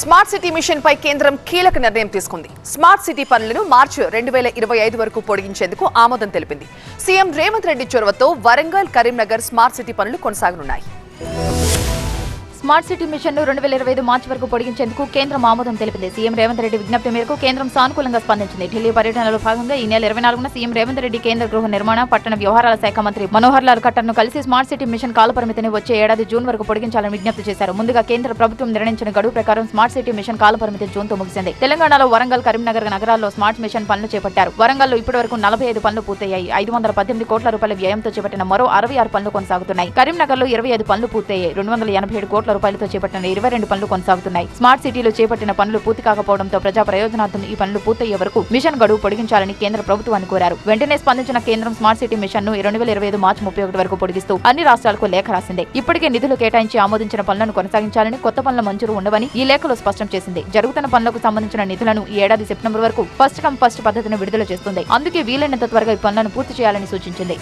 Smart city mission పై కేంద్రం కీలక నిర్ణయం తీసుకుంది. స్మార్ట్ సిటీ పనులను మార్చి రెండు వేల ఇరవై ఐదు వరకు పొడిగించేందుకు ఆమోదం తెలిపింది. సీఎం రేవంత్ రెడ్డి చొరవతో వరంగల్ కరీంనగర్ స్మార్ట్ సిటీ పనులు కొనసాగనున్నాయి. స్మార్ట్ సిటీ మిషన్ను రెండు వేల ఇరవై ఐదు మార్చి వరకు పొడిగించేందుకు కేంద్రం ఆమోదం తెలిపింది. సీఎం రేవంత్ రెడ్డి విజ్ఞప్తి మేరకు కేంద్రం సానుకూలంగా స్పందించింది. ఢిల్లీ పర్యటనలో భాగంగా ఈ నెల ఇరవై నాలుగున సీఎం రేవంత్ రెడ్డి కేంద్ర గృహ నిర్మాణ పట్టణ వ్యవహారాల శాఖ మంత్రి మనోహర్ లాల్ ఖట్టర్ను కలిసి స్మార్ట్ సిటీ మిషన్ కాలపరిమితిని వచ్చే ఏడాది జూన్ వరకు పొడిగించాలని విజ్ఞప్తి చేశారు. ముందుగా కేంద్ర ప్రభుత్వం నిర్ణయించిన గడువు ప్రకారం స్మార్ట్ సిటీ మిషన్ కాలపరిమితి జూన్తో ముగిసింది. తెలంగాణలో వరంగల్ కరీంనగర్ నగరాల్లో స్మార్ట్ మిషన్ పనులు చేపట్టారు. వరంగల్లో ఇప్పటి వరకు నలభై ఐదు పనులు పూర్తయ్యాయి. ఐదు వందల పద్దెనిమిది కోట్ల రూపాయల వ్యయంతో చేపట్టిన మరో అరవై ఆరు పనులు కొనసాగుతున్నాయి. కరీంనగర్లో ఇరవై ఐదు పనులు పూర్తయ్యాయి. రెండు వందల ఎనభై ఏడు కోట్ల రూపాయలతో చేపట్టిన ఇరవై రెండు పనులు కొనసాగుతున్నాయి. స్మార్ట్ సిటీలో చేపట్టిన పనులు పూర్తి కాకపోవడంతో ప్రజా ప్రయోజనార్థం ఈ పనులు పూర్తయ్యే వరకు మిషన్ గడువు పొడిగించాలని కేంద్ర ప్రభుత్వాన్ని కోరారు. వెంటనే స్పందించిన కేంద్రం స్మార్ట్ సిటీ మిషన్ను రెండు వేల ఇరవై ఐదు మార్చి ముప్పై ఒకటి వరకు పొడిగిస్తూ అన్ని రాష్ట్రాలకు లేఖ రాసింది. ఇప్పటికే నిధులు కేటాయించి ఆమోదించిన పనులను కొనసాగించాలని కొత్త పనుల మంజూరు ఉండవని ఈ లేఖలో స్పష్టం చేసింది. జరుగుతున్న పనులకు సంబంధించిన నిధులను ఈ ఏడాది సెప్టెంబర్ వరకు ఫస్ట్ కమ్ ఫస్ట్ పద్ధతిని విడుదల చేస్తుంది. అందుకే వీలైనంత త్వరగా ఈ పనులను పూర్తి చేయాలని సూచించింది.